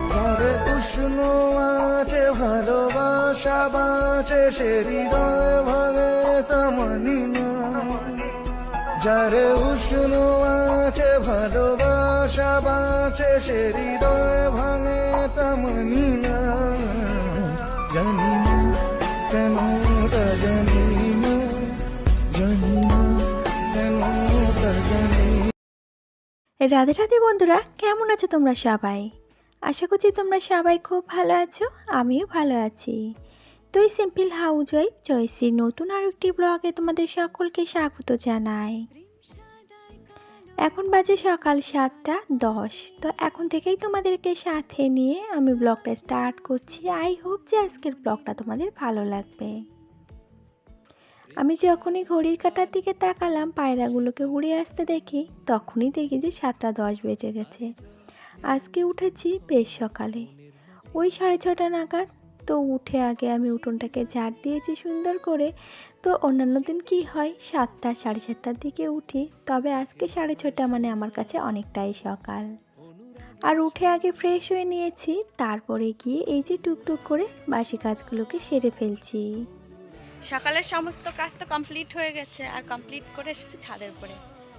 ঘরে উষ্ণ আছে, ভালোবাসা বাঁচে, সে হৃদয় ভাঙে তামানি যারে উষ্ণ আছে, ভালোবাসা বাঁচে, সে ভাঙে তামানি না জানি কেন জানি রাধে রাধে বন্ধুরা, কেমন আছো তোমরা সবাই? আশা করছি তোমরা সবাই খুব ভালো আছো, আমিও ভালো আছি। তুই সিম্পল হাউস ওয়াইফ জয়শ্রী নতুন আর একটি ব্লগে তোমাদের সকলকে স্বাগত জানাই। এখন বাজে সকাল সাতটা দশ, তো এখন থেকেই তোমাদেরকে সাথে নিয়ে আমি ব্লগটা স্টার্ট করছি। আই হোপ যে আজকের ব্লগটা তোমাদের ভালো লাগবে। আমি যখনই ঘড়ির কাঁটার দিকে তাকালাম, পায়রাগুলোকে উড়ে আসতে দেখি, তখনই দেখি যে সাতটা দশ বেজে গেছে। আজকে উঠেছি বেশ সকালে। ওই সাড়ে ছটা নাগাদ তো উঠে আগে আমি উঠোনটাকে ঝাড় দিয়েছি সুন্দর করে। তো অন্যান্য দিন কি হয়, সাতটা, সাড়ে সাতটার দিকে উঠি, তবে আজকে সাড়ে ছটা মানে আমার কাছে অনেকটাই সকাল। আর উঠে আগে ফ্রেশ হয়ে নিয়েছি, তারপরে গিয়ে এই যে টুকটুক করে বাসি কাজগুলোকে সেরে ফেলছি। সকালের সমস্ত কাজ তো কমপ্লিট হয়ে গেছে, আর কমপ্লিট করে এসেছি ছাদের উপরে।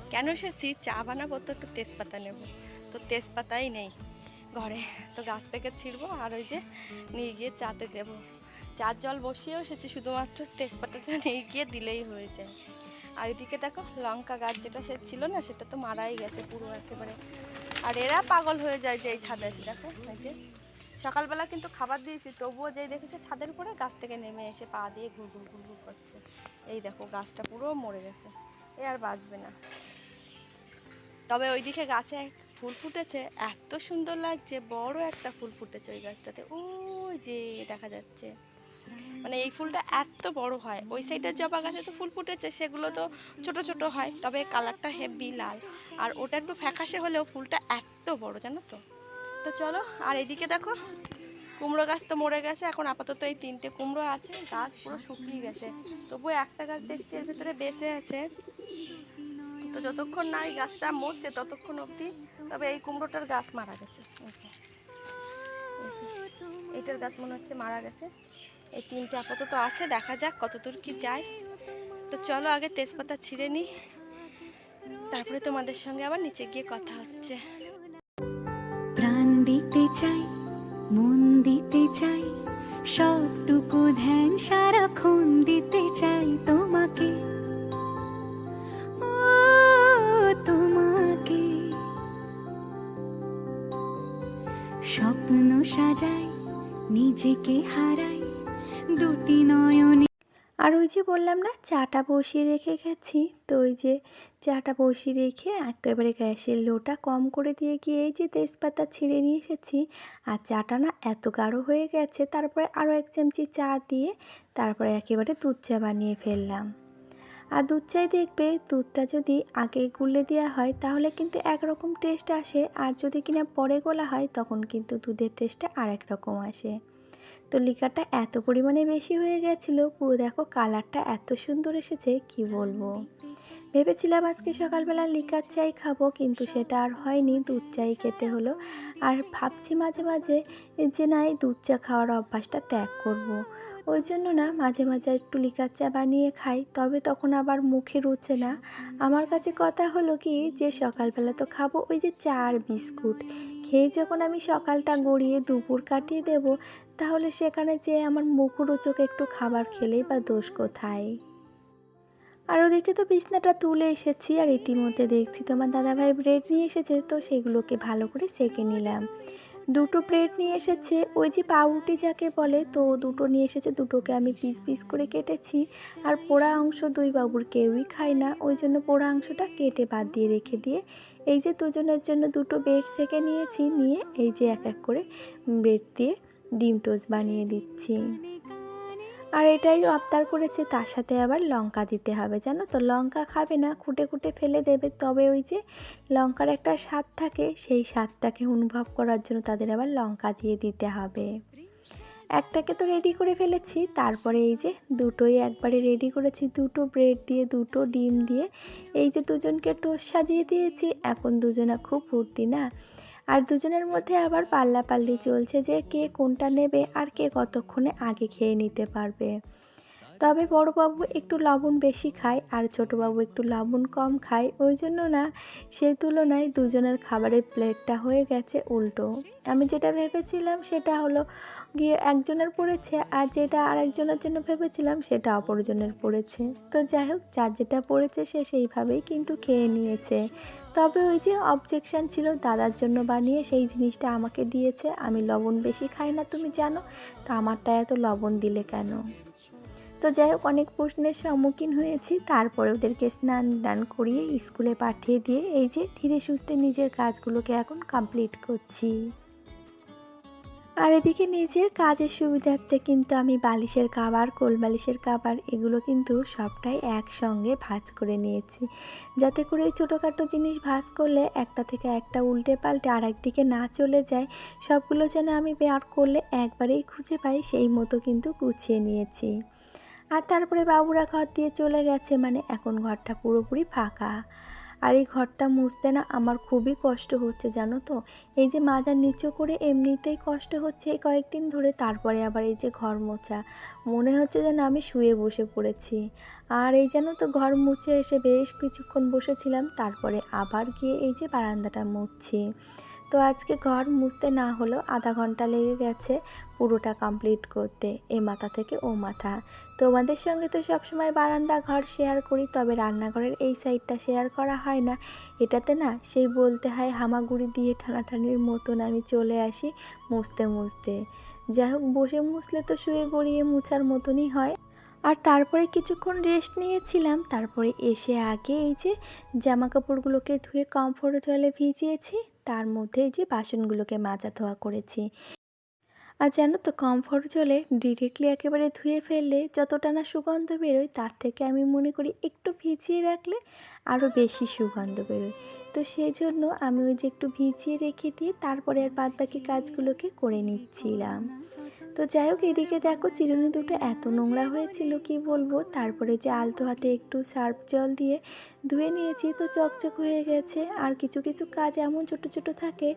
কেন এসেছি? চা বানাবো তো, একটু তেজপাতা নেব। তো তেজপাতাই নেই। ঘরে তো গাছ থেকে ছিঁড়বো আর ওই যে নিয়ে গিয়ে চাতে দেব। চার জল বসিয়েও এসেছি, শুধুমাত্র তেজপাতাটা নিয়ে গিয়ে দিলেই হয়ে যায়। আর এদিকে দেখো লঙ্কা গাছ যেটা সে ছিল না, সেটা তো মারাই গেছে পুরো একেবারে। আর এরা পাগল হয়ে যায় যে এই ছাদে এসে। দেখো, এই যে সকালবেলা কিন্তু খাবার দিয়েছি, তবুও যেই দেখেছে ছাদের উপরে গাছ থেকে নেমে এসে পা দিয়ে ঘুর ঘুর ঘুর ঘুর করছে। এই দেখো গাছটা পুরো মরে গেছে, এ আর বাঁচবে না। তবে ওইদিকে গাছে ফুল ফুটেছে, এত সুন্দর লাগছে, বড় একটা ফুল ফুটেছে ওই গাছটাতে। ওই যে দেখা যাচ্ছে। মানে এই ফুলটা এত বড় হয়। ওই সাইডের জবা গাছে তো ফুল ফুটেছে, সেগুলো তো ছোট ছোট হয়। তবে কালারটা হেভি লাল। আর ওটা একটু ফ্যাকাশে হলেও ফুলটা এত বড়, জানো তো? তো চলো, আর এদিকে দেখো, কুমড়ো গাছ তো মরে গেছে। এখন আপাতত এই তিনটে কুমড়ো আছে, গাছ পুরো শুকিয়ে গেছে। তবুও একটা গাছ দেখছি, এর ভিতরে বেঁচে আছে। তো যতক্ষণ না এই গাছটা মরছে ততক্ষণ অবধি তবে এই কুমড়োটার গাছ মারা গেছে। এইটার গাছ মনে হচ্ছে মারা গেছে। এই তিনটে আপাতত আছে, দেখা যাক কতদূর কি যায়। তো চলো আগে তেজপাতা ছিঁড়ে নিই, তারপরে তোমাদের সঙ্গে আবার নিচে গিয়ে কথা হচ্ছে। প্রাণ দিতে চাই, মন দিতে চাই, সবটুকু ধ্যান সারাক্ষণ দিতে চাই তোমাকে। সাজাই, নিজেকে হারাই। দুটি নয়নে আর ওই যে বললাম না, চাটা বসিয়ে রেখে গেছি। তো ওই যে চাটা বসিয়ে রেখে একেবারে গ্যাসের লোটা কম করে দিয়ে গিয়ে এই যে তেজপাতা ছিঁড়ে নিয়ে এসেছি। আর চাটা না এত গাঢ় হয়ে গেছে, তারপরে আরও এক চামচি চা দিয়ে তারপরে একেবারে দুধ চা বানিয়ে ফেললাম। আর দুধ চাই দেখবে, দুধটা যদি আগে গুলে দেওয়া হয় তাহলে কিন্তু একরকম টেস্ট আসে, আর যদি কিনা পরে গোলা হয় তখন কিন্তু দুধের টেস্টটা আরেক রকম আসে। তো লিকারটা এত পরিমাণে বেশি হয়ে গেছিল, পুরো দেখো কালারটা এত সুন্দর এসেছে, কি বলব? ভেবেছিলাম আজকে সকালবেলা লিকার চাই খাব, কিন্তু সেটা আর হয়নি। দুধ চাই খেতে হলো। আর ভাবছি মাঝে মাঝে যে না এই দুধ চা খাওয়ার অভ্যাসটা ত্যাগ করব। ওই জন্য না, মাঝে মাঝে একটু লিকার চা বানিয়ে খাই, তবে তখন আবার মুখে রুচে না। আমার কাছে কথা হলো কি, যে সকালবেলা তো খাব ওই যে চা আর বিস্কুট। খেয়ে যখন আমি সকালটা গড়িয়ে দুপুর কাটিয়ে দেব, তাহলে সেখানে যে আমার মুখরোচক একটু খাবার খেলেই বা দোষ কোথায়? আর ওদিকে তো বিছনাটা তুলে এসেছি আর ইতিমধ্যে দেখছি তোমার দাদাভাই ব্রেড নিয়ে এসেছে, তো সেগুলোকে ভালো করে সেকে নিলাম। দুটো ব্রেড নিয়ে এসেছে, ওই যে পাউরুটি যাকে বলে, তো দুটো নিয়ে এসেছে, দুটোকে আমি পিস পিস করে কেটেছি। আর পোড়া অংশ দুই বাবুর কেউই খায় না, ওই জন্য পোড়া অংশটা কেটে বাদ দিয়ে রেখে দিয়ে এই যে দুজনের জন্য দুটো ব্রেড সেকে নিয়েছি, নিয়ে এই যে এক এক করে ব্রেড দিয়ে ডিম টোস্ট বানিয়ে দিচ্ছি। আর এটাই আবদার করেছে তার সাথে আবার লঙ্কা দিতে হবে, জানো তো? লঙ্কা খাবে না, খুঁটে খুঁটে ফেলে দেবে। তবে ওই যে লঙ্কার একটা স্বাদ থাকে, সেই স্বাদটাকে অনুভব করার জন্য তাদের আবার লঙ্কা দিয়ে দিতে হবে। একটাকে তো রেডি করে ফেলেছি, তারপরে এই যে দুটোই একবারে রেডি করেছি। দুটো ব্রেড দিয়ে, দুটো ডিম দিয়ে। এই যে দুজনকে টোস্ট সাজিয়ে দিয়েছি, এখন দুজনা খুব ফুর্তি, না? আর দুজনের মধ্যে আবার পাল্লাপাল্লি চলছে যে কে কোনটা নেবে আর কে কতক্ষণে আগে খেয়ে নিতে পারবে। তবে বড়বাবু একটু লবণ বেশি খায় আর ছোটোবাবু একটু লবণ কম খায়। ওই জন্য না, সেই তুলনায় দুজনের খাবারের প্লেটটা হয়ে গেছে উল্টো। আমি যেটা ভেবেছিলাম সেটা হলো গিয়ে একজনের পড়েছে আর যেটা আরেকজনের জন্য ভেবেছিলাম সেটা অপরজনের পড়েছে। তো যাই হোক, যার যেটা পড়েছে সে সেইভাবেই কিন্তু খেয়ে নিয়েছে। তবে ওই যে অবজেকশান ছিল দাদার জন্য বানিয়ে সেই জিনিসটা আমাকে দিয়েছে। আমি লবণ বেশি খাই না, তুমি জানো? তা আমারটা এত লবণ দিলে কেন? তো যাই হোক, অনেক প্রশ্নের সম্মুখীন হয়েছি। তারপরে ওদেরকে স্নান দান করিয়ে স্কুলে পাঠিয়ে দিয়ে এই যে ধীরে সুস্থে নিজের কাজগুলোকে এখন কমপ্লিট করছি। আর এদিকে নিজের কাজের সুবিধার্থে কিন্তু আমি বালিশের কাবার কোল বালিশের কাবার এগুলো কিন্তু সবটাই একসঙ্গে ভাঁজ করে নিয়েছি। যাতে করে এই ছোটোখাটো জিনিস ভাঁজ করলে একটা থেকে একটা উল্টে পাল্টে আর একদিকে না চলে যায়, সবগুলো যেন আমি বের করলে একবারেই খুঁজে পাই, সেই মতো কিন্তু গুছিয়ে নিয়েছি। আর তারপরে বাবুরা ঘর দিয়ে চলে গেছে মানে এখন ঘরটা পুরোপুরি ফাঁকা। আর এই ঘরটা মুছতে না আমার খুবই কষ্ট হচ্ছে, জানো তো? এই যে মাজার নিচু করে এমনিতেই কষ্ট হচ্ছে কয়েকদিন ধরে, তারপরে আবার এই যে ঘর মোছা। মনে হচ্ছে যেন আমি শুয়ে বসে পড়েছি। আর এই যেন তো, ঘর মুছে এসে বেশ কিছুক্ষণ বসেছিলাম, তারপরে আবার গিয়ে এই যে বারান্দাটা মুছছি। তো আজকে ঘর মুছতে না হলেও আধা ঘণ্টা লেগে গেছে পুরোটা কমপ্লিট করতে এ মাথা থেকে ও মাথা। তোমাদের সঙ্গে তো সবসময় বারান্দা ঘর শেয়ার করি, তবে রান্নাঘরের এই সাইডটা শেয়ার করা হয় না। এটাতে না সেই বলতে হয় হামাগুড়ি দিয়ে ঠানাঠানির মতন আমি চলে আসি মুছতে মুছতে। যাই হোক, বসে মুছলে তো শুয়ে গড়িয়ে মুছার মতনই হয়। আর তারপরে কিছুক্ষণ রেস্ট নিয়েছিলাম, তারপরে এসে আগে এই যে জামা কাপড়গুলোকে ধুয়ে কমফোর্ট জলে ভিজিয়েছি। তার মধ্যে যে বাসনগুলোকে মাজা ধোয়া করেছি। আর জানো তো কমফোর্ট জলে ডিরেক্টলি একেবারে ধুয়ে ফেললে যতটা না সুগন্ধ বেরোয়, তার থেকে আমি মনে করি একটু ভিজিয়ে রাখলে আরও বেশি সুগন্ধ বেরোয়। তো সেই জন্য আমি ওই যে একটু ভিজিয়ে রেখে দিয়ে তারপরে আর বাদবাকি কাজগুলোকে করে নিচ্ছিলাম। তো যাই হোক, এদিকে দেখো চিরুনি দুটো এত নোংরা হয়েছিল, কি বলব? তারপরে যে আলতো হাতে একটু সার্ফ জল দিয়ে ধুয়ে নিয়েছি, তো চকচক হয়ে গেছে। আর কিছু কিছু কাজ এমন ছোট ছোট থাকে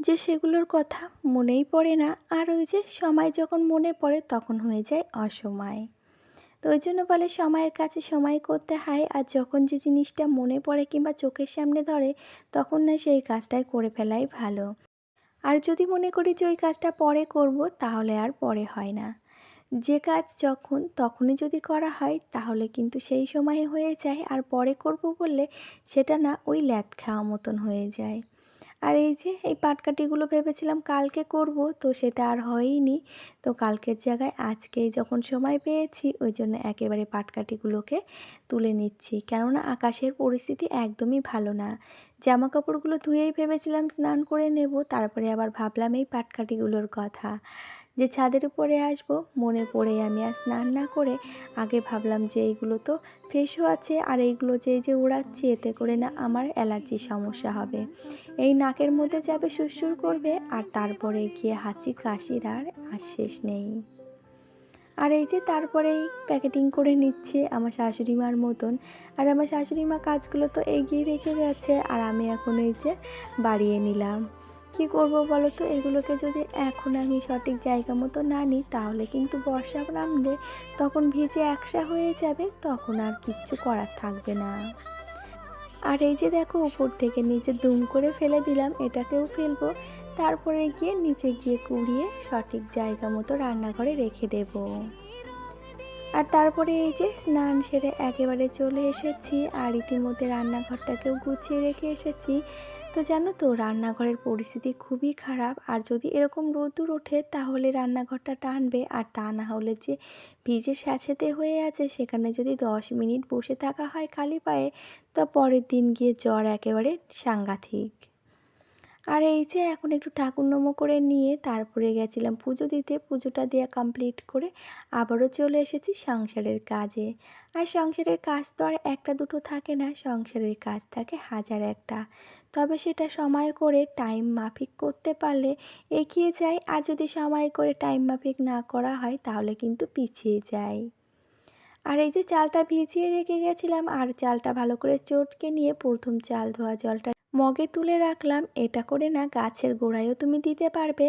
যে সেগুলোর কথা মনেই পড়ে না। আর ওই যে সময় যখন মনে পড়ে, তখন হয়ে যায় অসময়। তো ওই জন্য বলে সময়ের কাছে সময় করতে হয়, আর যখন যে জিনিসটা মনে পড়ে কিংবা চোখের সামনে ধরে, তখন না সেই কাজটাই করে ফেলাই ভালো। আর যদি মনে করি যে ওই কাজটা পরে করব, তাহলে আর পরে হয় না। যে কাজ যখন, তখনই যদি করা হয়, তাহলে কিন্তু সেই সময়ে হয়ে যায়। আর পরে করব বললে, সেটা না, ওই ল্যাদ খাওয়া মতন হয়ে যায়। আর এই যে, এই পাটকাটিগুলো ভেবেছিলাম কালকে করব, তো সেটা আর হয়নি। তো কালকের জায়গায় আজকেই যখন সময় পেয়েছি, ওই জন্য একেবারে পাটকাটিগুলোকে তুলে নিচ্ছি। কেননা আকাশের পরিস্থিতি একদমই ভালো না। জামা কাপড়গুলো ধুয়েই ভেবেছিলাম স্নান করে নেব, তারপরে আবার ভাবলাম এই পাটকাটিগুলোর কথা। যে ছাদের উপরে আসব, মনে পড়ে আমি আর স্নান না করে আগে ভাবলাম যে এইগুলো তো ফেসও আছে আর এইগুলো যে যে উড়াচ্ছি, এতে করে না আমার অ্যালার্জির সমস্যা হবে। এই নাকের মধ্যে যাবে সুরসুর করবে আর তারপরে গিয়ে হাঁচি কাশির আর আর শেষ নেই। আর এই যে তারপরেই প্যাকেটিং করে নিচ্ছে আমার শাশুড়ি মার মতন। আর আমার শাশুড়ি মা কাজগুলো তো এগিয়ে রেখে গেছে আর আমি এখন এই যে বাড়িয়ে নিলাম। কি করব বলো তো? এগুলোকে যদি এখন আমি সঠিক জায়গা মতো না নিই, তাহলে কিন্তু বর্ষা নামলে তখন ভিজে একসা হয়ে যাবে, তখন আর কিচ্ছু করার থাকবে না। আর এই যে দেখো, উপর থেকে নিচে দুম করে ফেলে দিলাম, এটাকেও ফেলব। তারপরে গিয়ে নিচে গিয়ে কুড়িয়ে সঠিক জায়গা মতো রান্নাঘরে রেখে দেব। আর তারপরে এই যে স্নান সেরে একেবারে চলে এসেছি, আর ইতিমধ্যে রান্নাঘরটাকেও গুছিয়ে রেখে এসেছি। তো জানো তো, রান্নাঘরের পরিস্থিতি খুবই খারাপ। আর যদি এরকম রোদ্দুর ওঠে, তাহলে রান্নাঘরটা টানবে। আর তা না হলে যে ভিজে স্যাঁচেতে হয়ে আছে, সেখানে যদি দশ মিনিট বসে থাকা হয় খালি পায়ে, তা পরের দিন গিয়ে জ্বর একেবারে সাংঘাতিক। আর এই যে এখন একটু ঠাকুর নমো করে নিয়ে তারপরে গেছিলাম পুজো দিতে, পুজোটা দেওয়া কমপ্লিট করে আবারও চলে এসেছি সংসারের কাজে। আর সংসারের কাজ তো আর একটা দুটো থাকে না, সংসারের কাজ থাকে হাজার একটা। তবে সেটা সময় করে টাইম মাফিক করতে পারলে এগিয়ে যায়, আর যদি সময় করে টাইম মাফিক না করা হয় তাহলে কিন্তু পিছিয়ে যায়। আর এই যে চালটা ভিজিয়ে রেখে গেছিলাম, আর চালটা ভালো করে চটকে নিয়ে প্রথম চাল ধোয়া জলটা মগে তুলে রাখলাম, এটা করে না গাছের গোড়ায়ও তুমি দিতে পারবে।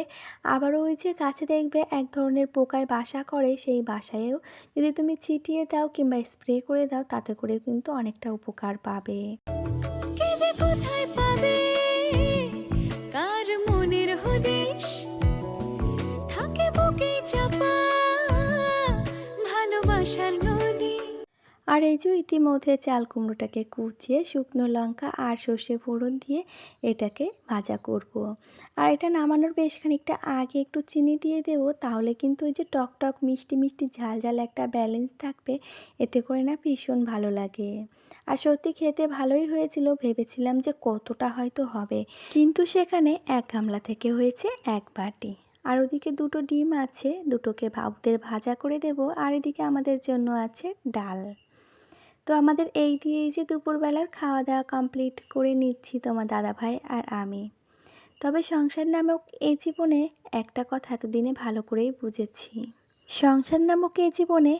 আবার ওই যে গাছে দেখবে এক ধরনের পোকায় বাসা করে, সেই বাসায়ও যদি তুমি ছিটিয়ে দাও কিংবা স্প্রে করে দাও, তাতে করে কিন্তু অনেকটা উপকার পাবে। কোথায় মনের থাকে ভালোবাসার আর এই যে ইতিমধ্যে চাল কুমড়োটাকে কুচিয়ে শুকনো লঙ্কা আর সর্ষে ফোড়ন দিয়ে এটাকে ভাজা করব। আর এটা নামানোর বেশ খানিকটা আগে একটু চিনি দিয়ে দেব, তাহলে কিন্তু ওই যে টক টক, মিষ্টি মিষ্টি, ঝাল ঝাল একটা ব্যালেন্স থাকবে, এতে করে না ভীষণ ভালো লাগে। আর সত্যি খেতে ভালোই হয়েছিল, ভেবেছিলাম যে কতটা হয়তো হবে, কিন্তু সেখানে এক গামলা থেকে হয়েছে এক বাটি। আর ওদিকে দুটো ডিম আছে, দুটোকে ভাবদের ভাজা করে দেব, আর এদিকে আমাদের জন্য আছে ডাল। তো আমাদের এই দিয়েই যে দুপুরবেলার খাওয়া দাওয়া কমপ্লিট করে নিচ্ছি তোমার দাদাভাই আর আমি। তবে সংসার নামক এই জীবনে একটা কথা এতদিনে ভালো করেই বুঝেছি। সংসার নামক এই জীবনে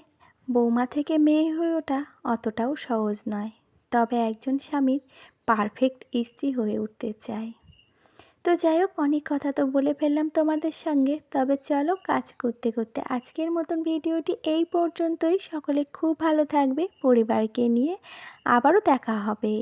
বৌমা থেকে মেয়ে হয়ে ওঠা অতটাও সহজ নয়। তবে একজন স্বামীর পারফেক্ট স্ত্রী হয়ে উঠতে চায়। তো যাই হোক, অনেক কথা তো বলে ফেললাম তোমাদের সঙ্গে। তবে চলো কাজ করতে করতে আজকের মতন ভিডিওটি এই পর্যন্তই। সকলে খুব ভালো থাকবে পরিবারকে নিয়ে। আবারও দেখা হবে।